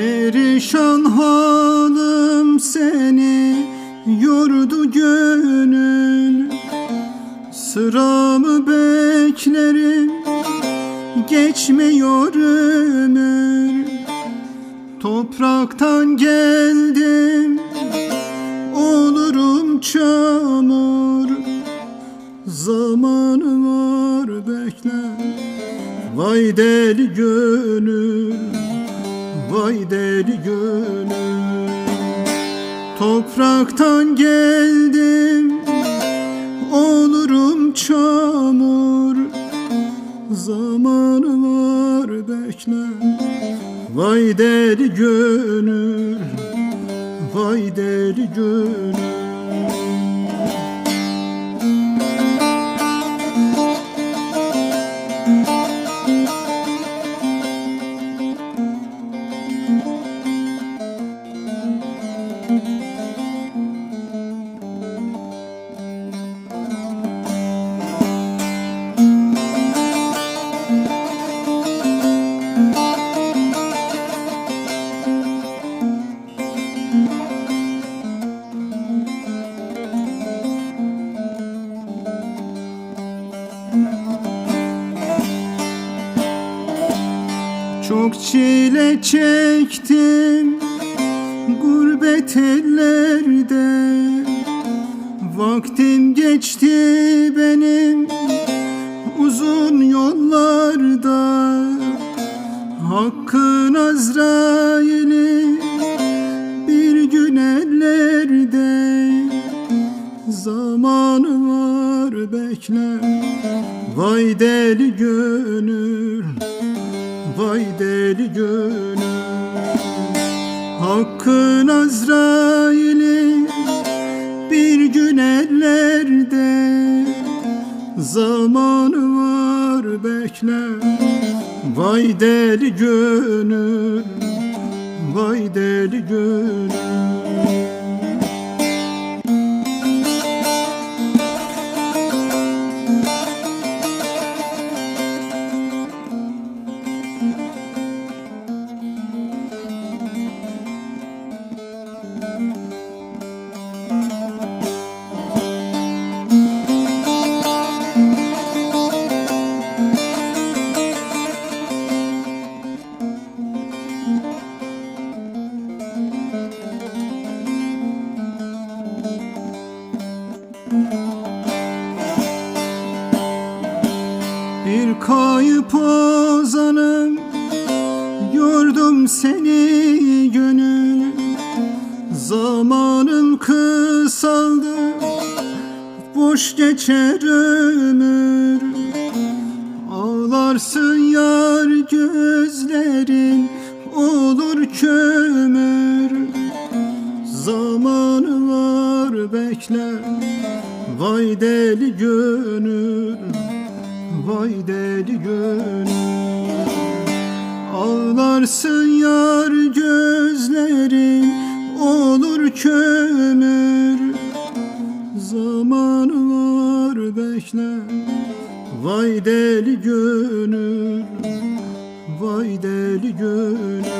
Perişan halim seni yordu gönül. Sıramı beklerim geçmiyor ömür. Topraktan geldim olurum çamur. Zamanı var bekle Vay deli gönül Vay deli gönül Topraktan geldim Olurum çamur. Zamanı var bekle Vay deli gönül Vay deli gönül Çok çile çektim gurbet ellerde. Vaktim geçti benim uzun yollarda. Hakkın Azrail'i bir gün ellerde. Zamanı var bekle Vay deli gönül Vay deli gönül Hakkın Azrail'i bir gün ellerde. Zamanı var bekle Vay deli gönül Vay deli gönül Bir kayıp ozanım. Yordum seni gönül. Zamanın kısaldı Boş geçer ömür. Ağlarsın yar gözlerin Olur kömür. Zamanı var bekle Vay deli gönül Vay deli gönül. Ağlarsın yar gözlerin Olur kömür. Zamanı var bekle Vay deli gönül. Vay deli gönül